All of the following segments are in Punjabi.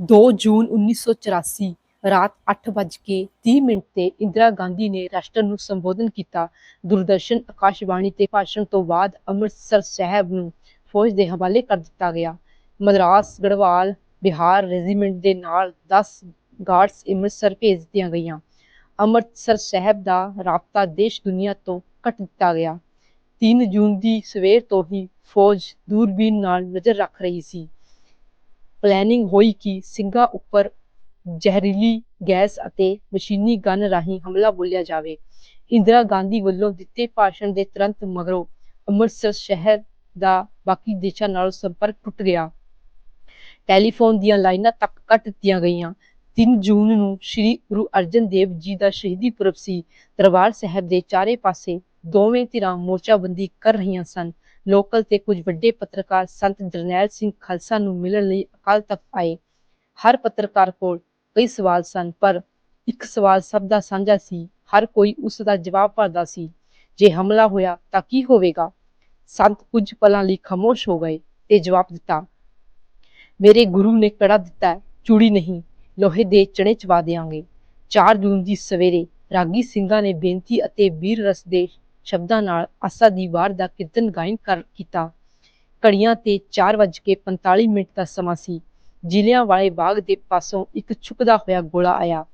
2 ਜੂਨ 1984 ਰਾਤ 8:30 ਮਿੰਟ ਤੇ ਇੰਦਰਾ ਗਾਂਧੀ ਨੇ ਰਾਸ਼ਟਰ ਨੂੰ ਸੰਬੋਧਨ ਕੀਤਾ। ਦੂਰਦਰਸ਼ਨ, ਆਕਾਸ਼ਵਾਣੀ ਤੇ ਭਾਸ਼ਣ ਤੋਂ ਬਾਅਦ ਅੰਮ੍ਰਿਤਸਰ ਸਾਹਿਬ ਨੂੰ ਫੌਜ ਦੇ ਹਵਾਲੇ ਕਰ ਦਿੱਤਾ ਗਿਆ। ਮਦਰਾਸ, ਗੜਵਾਲ, ਬਿਹਾਰ ਰੈਜੀਮੈਂਟ ਦੇ ਨਾਲ 10 ਗਾਰਡਸ ਅੰਮ੍ਰਿਤਸਰ ਭੇਜ ਦਿੱਤੀਆਂ ਗਈਆਂ। ਅੰਮ੍ਰਿਤਸਰ ਸਾਹਿਬ ਦਾ ਰਾਬਤਾ ਦੇਸ਼ ਦੁਨੀਆ ਤੋਂ ਕੱਟ ਦਿੱਤਾ ਗਿਆ। 3 ਜੂਨ ਦੀ ਸਵੇਰ ਤੋਂ ਹੀ ਫੌਜ ਦੂਰਬੀਨ ਨਾਲ ਨਜ਼ਰ ਰੱਖ ਰਹੀ ਸੀ। ਪਲੈਨਿੰਗ ਹੋਈ ਕਿ ਸਿੰਘਾਂ ਉੱਪਰ ਜ਼ਹਿਰੀਲੀ ਗੈਸ ਅਤੇ ਮਸ਼ੀਨੀ ਗਨ ਰਾਹੀਂ ਹਮਲਾ ਬੋਲਿਆ ਜਾਵੇ। ਇੰਦਰਾ ਗਾਂਧੀ ਵੱਲੋਂ ਦਿੱਤੇ ਭਾਸ਼ਣ ਦੇ ਤੁਰੰਤ ਮਗਰੋਂ ਅੰਮ੍ਰਿਤਸਰ ਸ਼ਹਿਰ ਦਾ ਬਾਕੀ ਦੇਸ਼ਾਂ ਨਾਲ ਸੰਪਰਕ ਟੁੱਟ ਗਿਆ। ਟੈਲੀਫੋਨ ਦੀਆਂ ਲਾਈਨਾਂ ਤੱਕ ਕੱਟ ਦਿੱਤੀਆਂ ਗਈਆਂ। 3 ਜੂਨ ਨੂੰ ਸ੍ਰੀ ਗੁਰੂ ਅਰਜਨ ਦੇਵ ਜੀ ਦਾ ਸ਼ਹੀਦੀ ਪੁਰਬ ਸੀ। ਦਰਬਾਰ ਸਾਹਿਬ ਦੇ ਚਾਰੇ ਪਾਸੇ ਦੋਵੇਂ ਧਿਰਾਂ ਮੋਰਚਾਬੰਦੀ ਕਰ ਰਹੀਆਂ ਸਨ। ਲੋਕਲ ਤੇ ਕੁਝ ਵੱਡੇ ਪੱਤਰਕਾਰ ਸੰਤ ਜਰਨੈਲ ਸਿੰਘ ਖਾਲਸਾ ਨੂੰ ਮਿਲਣ ਲਈ ਅਕਾਲ ਤਖਤ ਆਏ। ਹਰ ਪੱਤਰਕਾਰ ਕੋਲ ਕਈ ਸਵਾਲ ਸਨ ਪਰ ਇੱਕ ਸਵਾਲ ਸਭ ਦਾ ਸਾਂਝਾ ਸੀ ਹਰ ਕੋਈ ਉਸ ਦਾ ਜਵਾਬ ਭਰਦਾ ਸੀ ਜੇ ਹਮਲਾ ਹੋਇਆ ਤਾਂ ਕੀ ਹੋਵੇਗਾ? ਸੰਤ ਕੁਝ ਪਲਾਂ ਲਈ ਖਾਮੋਸ਼ ਹੋ ਗਏ ਤੇ ਜਵਾਬ ਦਿੱਤਾ ਮੇਰੇ ਗੁਰੂ ਨੇ ਕੜਾ ਦਿੱਤਾ ਹੈ, ਚੂੜੀ ਨਹੀਂ ਲੋਹੇ ਦੇ ਚਣੇ ਚਵਾ ਦਿਆਂਗੇ। 4 ਜੂਨ ਦੀ ਸਵੇਰੇ ਰਾਗੀ ਸਿੰਘਾਂ ਨੇ ਬੇਨਤੀ ਅਤੇ ਵੀਰ ਰਸ ਦੇ ਸ਼ਬਦਾਂ ਨਾਲ ਆਸਾ ਦੀ ਵਾਰ ਦਾ ਕੀਰਤਨ ਗਾਇਨ ਕਰ ਕੀਤਾ। ਘੜੀਆਂ ਤੇ 4:45 ਮਿੰਟ ਦਾ ਸਮਾਂ ਸੀ। ਜ਼ਿਲ੍ਹਿਆਂ ਵਾਲੇ ਬਾਗ ਦੇ ਪਾਸੋਂ ਇੱਕ ਛੁਕਦਾ ਹੋਇਆ ਗੋਲਾ ਆਇਆ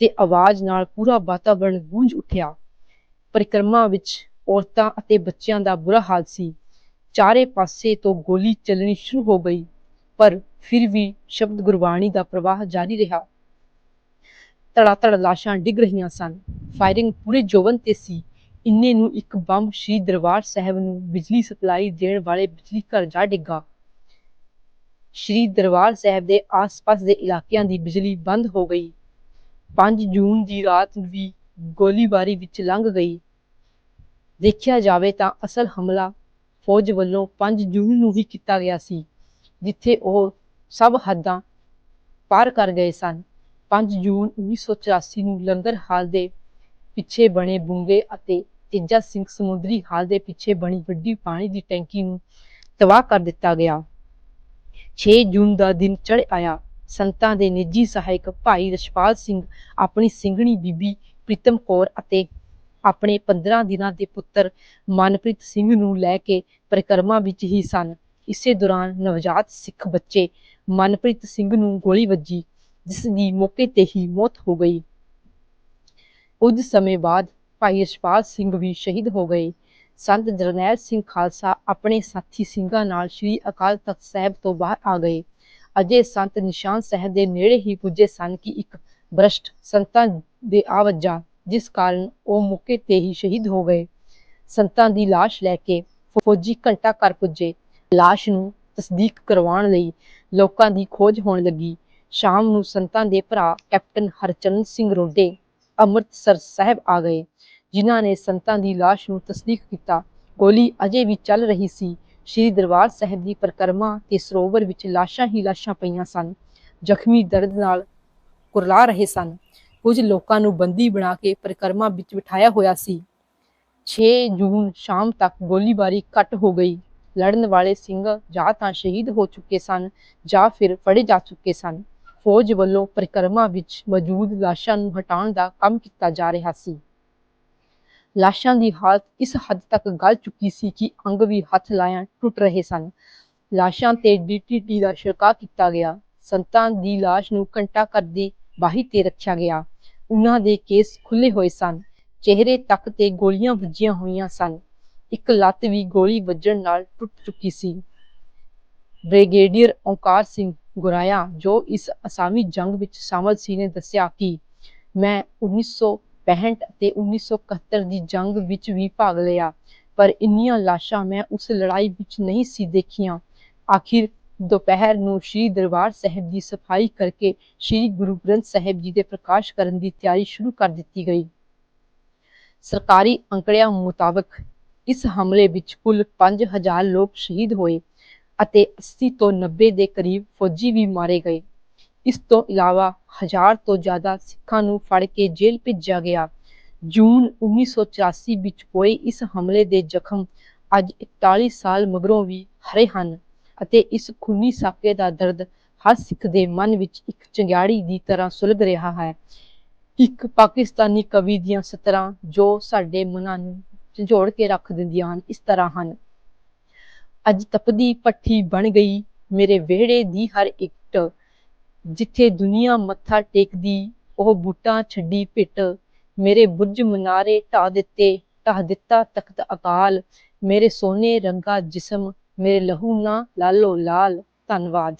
ਤੇ ਆਵਾਜ਼ ਨਾਲ ਪੂਰਾ ਵਾਤਾਵਰਣ ਗੂੰਜ ਉੱਠਿਆ। ਪਰਿਕਰਮਾ ਵਿੱਚ ਔਰਤਾਂ ਅਤੇ ਬੱਚਿਆਂ ਦਾ ਬੁਰਾ ਹਾਲ ਸੀ। ਚਾਰੇ ਪਾਸੇ ਤੋਂ ਗੋਲੀ ਚੱਲਣੀ ਸ਼ੁਰੂ ਹੋ ਗਈ, ਪਰ ਫਿਰ ਵੀ ਸ਼ਬਦ ਗੁਰਬਾਣੀ ਦਾ ਪ੍ਰਵਾਹ ਜਾਰੀ ਰਿਹਾ। ਧੜਾ-ਧੜ ਲਾਸ਼ਾਂ ਡਿੱਗ ਰਹੀਆਂ ਸਨ। ਫਾਇਰਿੰਗ ਪੂਰੇ ਜੋਵਨ ਤੇ ਸੀ। ਇੰਨੇ ਨੂੰ ਇੱਕ ਬੰਬ ਸ਼੍ਰੀ ਦਰਬਾਰ ਸਾਹਿਬ ਨੂੰ ਬਿਜਲੀ ਸਪਲਾਈ ਦੇਣ ਵਾਲੇ ਬਿਜਲੀ ਘਰ ਜਾ ਡਿੱਗਾ। ਸ਼੍ਰੀ ਦਰਬਾਰ ਸਾਹਿਬ ਦੇ ਆਸ-ਪਾਸ ਦੇ ਇਲਾਕਿਆਂ ਦੀ ਬਿਜਲੀ ਬੰਦ ਹੋ ਗਈ। 5 ਜੂਨ ਦੀ ਰਾਤ ਵੀ ਗੋਲੀਬਾਰੀ ਵਿੱਚ ਲੰਘ ਗਈ। ਦੇਖਿਆ ਜਾਵੇ ਤਾਂ ਅਸਲ ਹਮਲਾ ਫੌਜ ਵੱਲੋਂ 5 ਜੂਨ ਨੂੰ ਹੀ ਕੀਤਾ ਗਿਆ ਸੀ, ਜਿੱਥੇ ਉਹ ਸਭ ਹੱਦਾਂ ਪਾਰ ਕਰ ਗਏ ਸਨ। 5 ਜੂਨ 1984 ਨੂੰ ਲੰਗਰ ਹਾਲ ਦੇ ਪਿੱਛੇ ਬਣੇ ਬੁੰਗੇ ਅਤੇ ਤੇਜਾ ਸਿੰਘ ਸਮੁੰਦਰੀ ਹਾਲ ਦੇ ਪਿੱਛੇ ਬਣੀ ਵੱਡੀ ਪਾਣੀ ਦੀ ਟੈਂਕੀ ਨੂੰ ਤਬਾਹ ਕਰ ਦਿੱਤਾ ਗਿਆ। 6 ਜੂਨ ਦਾ ਦਿਨ ਚੜ੍ਹ ਆਇਆ। ਸੰਤਾਂ ਦੇ ਨਿੱਜੀ ਸਹਾਇਕ ਭਾਈ ਰਸ਼ਪਾਲ ਸਿੰਘ, ਆਪਣੀ ਸਿੰਘਣੀ ਬੀਬੀ ਪ੍ਰੀਤਮ ਕੌਰ ਅਤੇ ਆਪਣੇ 15 ਦਿਨਾਂ ਦੇ ਪੁੱਤਰ ਮਨਪ੍ਰੀਤ ਸਿੰਘ ਨੂੰ ਲੈ ਕੇ ਪਰਿਕਰਮਾ ਵਿੱਚ ਹੀ ਸਨ। ਇਸੇ ਦੌਰਾਨ ਨਵਜਾਤ ਸਿੱਖ ਬੱਚੇ ਮਨਪ੍ਰੀਤ ਸਿੰਘ ਨੂੰ ਗੋਲੀ ਵੱਜੀ, ਜਿਸ ਦੀ ਮੌਕੇ ਤੇ ਹੀ ਮੌਤ ਹੋ ਗਈ। ਕੁਝ ਸਮੇਂ ਬਾਅਦ ਭਾਈ ਯਸ਼ਪਾਲ ਸਿੰਘ ਵੀ ਸ਼ਹੀਦ ਹੋ ਗਏ। ਸੰਤ ਜਰਨੈਲ ਸਿੰਘ ਖਾਲਸਾ ਆਪਣੇ ਸਾਥੀ ਸਿੰਘਾਂ ਨਾਲ ਸ੍ਰੀ ਅਕਾਲ ਤਖਤ ਸਾਹਿਬ ਤੋਂ ਬਾਹਰ ਆ ਗਏ। ਅਜੇ ਸੰਤ ਨਿਸ਼ਾਨ ਸਾਹਿਬ ਦੇ ਨੇੜੇ ਹੀ ਪੁੱਜੇ ਸਨ ਕਿ ਇੱਕ ਭ੍ਰਸ਼ਟ ਸੰਤਾਂ ਦੇ ਆ ਜਿਸ ਕਾਰਨ ਉਹ ਮੌਕੇ ਤੇ ਹੀ ਸ਼ਹੀਦ ਹੋ ਗਏ। ਸੰਤਾਂ ਦੀ ਲਾਸ਼ ਲੈ ਕੇ ਫੌਜੀ ਘੰਟਾ ਘਰ ਪੁੱਜੇ। ਲਾਸ਼ ਨੂੰ ਤਸਦੀਕ ਕਰਵਾਉਣ ਲਈ ਲੋਕਾਂ ਦੀ ਖੋਜ ਹੋਣ ਲੱਗੀ। ਸ਼ਾਮ ਨੂੰ ਸੰਤਾਂ ਦੇ ਭਰਾ ਕੈਪਟਨ ਹਰਚਰਨ ਸਿੰਘ ਰੋਡੇ ਅੰਮ੍ਰਿਤਸਰ ਸਾਹਿਬ ਆ ਗਏ, ਜਿਨ੍ਹਾਂ ਨੇ ਸੰਤਾਂ ਦੀ ਲਾਸ਼ ਨੂੰ ਤਸਦੀਕ ਕੀਤਾ। ਗੋਲੀ ਅਜੇ ਵੀ ਚੱਲ ਰਹੀ ਸੀ। ਸ੍ਰੀ ਦਰਬਾਰ ਸਾਹਿਬ ਦੀ ਪਰਿਕਰਮਾ ਤੇ ਸਰੋਵਰ ਵਿੱਚ ਲਾਸ਼ਾਂ ਹੀ ਲਾਸ਼ਾਂ ਪਈਆਂ ਸਨ। ਜ਼ਖਮੀ ਦਰਦ ਨਾਲ ਕੁਰਲਾ ਰਹੇ ਸਨ। ਕੁਝ ਲੋਕਾਂ ਨੂੰ ਬੰਦੀ ਬਣਾ ਕੇ ਪਰਿਕਰਮਾ ਵਿੱਚ ਬਿਠਾਇਆ ਹੋਇਆ ਸੀ। 6 ਜੂਨ ਸ਼ਾਮ ਤੱਕ ਗੋਲੀਬਾਰੀ ਘੱਟ ਹੋ ਗਈ। ਲੜਨ ਵਾਲੇ ਸਿੰਘ ਜਾਂ ਤਾਂ ਸ਼ਹੀਦ ਹੋ ਚੁੱਕੇ ਸਨ ਜਾਂ ਫਿਰ ਫੜੇ ਜਾ ਚੁੱਕੇ ਸਨ। ਫੌਜ ਵੱਲੋਂ ਪਰਿਕਰਮਾ ਵਿੱਚ ਮੌਜੂਦ ਲਾਸ਼ਾਂ ਨੂੰ ਹਟਾਉਣ ਦਾ ਕੰਮ ਕੀਤਾ ਜਾ ਰਿਹਾ ਸੀ। ਲਾਸ਼ਾਂ ਦੀ ਹਾਲਤ ਇਸ ਹੱਦ ਤੱਕ ਗਲ ਚੁੱਕੀ ਸੀ ਕਿ ਅੰਗ ਵੀ ਹੱਥ ਲਾਇਆਂ ਟੁੱਟ ਰਹੇ ਸਨ। ਲਾਸ਼ਾਂ ਤੇ ਡੀਟੀਟੀ ਦਾ ਛਿੜਕਾਅ ਕੀਤਾ ਗਿਆ। ਸੰਤਾਂ ਦੀ ਲਾਸ਼ ਨੂੰ ਘੰਟਾ ਘਰ ਦੀ ਬਾਹੀ ਤੇ ਰੱਖਿਆ ਗਿਆ। ਉਹਨਾਂ ਦੇ ਕੇਸ ਖੁੱਲੇ ਹੋਏ ਸਨ। ਚਿਹਰੇ ਤੱਕ ਤੇ ਗੋਲੀਆਂ ਵੱਜੀਆਂ ਹੋਈਆਂ ਸਨ। ਇੱਕ ਲੱਤ ਵੀ ਗੋਲੀ ਵੱਜਣ ਨਾਲ ਟੁੱਟ ਚੁੱਕੀ ਸੀ। ਬ੍ਰਿਗੇਡੀਅਰ ਓਂਕਾਰ ਸਿੰਘ ਗੁਰਾਇਆ, ਜੋ ਇਸ ਅਸਾਮੀ ਜੰਗ ਵਿੱਚ ਸ਼ਾਮਲ ਸੀ ਨੇ ਦੱਸਿਆ ਕਿ ਮੈਂ 1965 ਅਤੇ 1971 ਦੀ ਜੰਗ ਵਿੱਚ ਵੀ ਭਾਗ ਲਿਆ, ਪਰ ਇੰਨੀਆਂ ਲਾਸ਼ਾਂ ਮੈਂ ਉਸ ਲੜਾਈ ਵਿੱਚ ਨਹੀਂ ਸੀ ਦੇਖੀਆਂ। ਆਖਿਰ ਦੁਪਹਿਰ ਨੂੰ ਸ੍ਰੀ ਦਰਬਾਰ ਸਾਹਿਬ ਦੀ ਸਫ਼ਾਈ ਕਰਕੇ ਸ੍ਰੀ ਗੁਰੂ ਗ੍ਰੰਥ ਸਾਹਿਬ ਜੀ ਦੇ ਪ੍ਰਕਾਸ਼ ਕਰਨ ਦੀ ਤਿਆਰੀ ਸ਼ੁਰੂ ਕਰ ਦਿੱਤੀ ਗਈ। ਸਰਕਾਰੀ ਅੰਕੜਿਆਂ ਮੁਤਾਬਕ ਇਸ ਹਮਲੇ ਵਿੱਚ ਕੁੱਲ 5000 ਲੋਕ ਸ਼ਹੀਦ ਹੋਏ। ਅਤੇ 80 ਤੋਂ 90 ਦੇ ਕਰੀਬ ਫੌਜੀ ਵੀ ਮਾਰੇ ਗਏ। ਇਸ ਤੋਂ ਇਲਾਵਾ ਹਜ਼ਾਰ ਤੋਂ ਜ਼ਿਆਦਾ ਸਿੱਖਾਂ ਨੂੰ ਫੜ ਕੇ ਜੇਲ੍ਹ ਭੇਜਿਆ ਗਿਆ। ਜੂਨ 1984 ਵਿੱਚ ਹੋਏ ਇਸ ਹਮਲੇ ਦੇ ਜ਼ਖਮ ਅੱਜ 41 ਸਾਲ ਮਗਰੋਂ ਵੀ ਹਰੇ ਹਨ ਅਤੇ ਇਸ ਖੂਨੀ ਸਾਕੇ ਦਾ ਦਰਦ ਹਰ ਸਿੱਖ ਦੇ ਮਨ ਵਿੱਚ ਇੱਕ ਚੰਗਿਆੜੀ ਦੀ ਤਰ੍ਹਾਂ ਸੁਲਗ ਰਿਹਾ ਹੈ। ਇੱਕ ਪਾਕਿਸਤਾਨੀ ਕਵੀ ਦੀਆਂ ਸਤਰਾਂ ਜੋ ਸਾਡੇ ਮਨਾਂ ਨੂੰ ਝੰਜੋੜ ਕੇ ਰੱਖ ਦਿੰਦੀਆਂ ਹਨ, ਇਸ ਤਰ੍ਹਾਂ ਹਨ। ਅੱਜ ਤਪਦੀ ਭੱਠੀ ਬਣ ਗਈ ਮੇਰੇ ਵਿਹੜੇ ਦੀ ਹਰ ਇੱਟ। ਜਿੱਥੇ ਦੁਨੀਆ ਮੱਥਾ ਟੇਕਦੀ, ਉਹ ਬੂਟਾਂ ਛੱਡੀ ਪਿੱਟ। ਮੇਰੇ ਬੁਰਜ ਮਨਾਰੇ ਢਾਹ ਦਿੱਤੇ, ਢਾਹ ਦਿੱਤਾ ਤਖਤ ਅਕਾਲ। ਮੇਰੇ ਸੋਨੇ ਰੰਗਾ ਜਿਸਮ, ਮੇਰੇ ਲਹੂ ਨਾ ਲਾਲੋ ਲਾਲ। ਧੰਨਵਾਦ।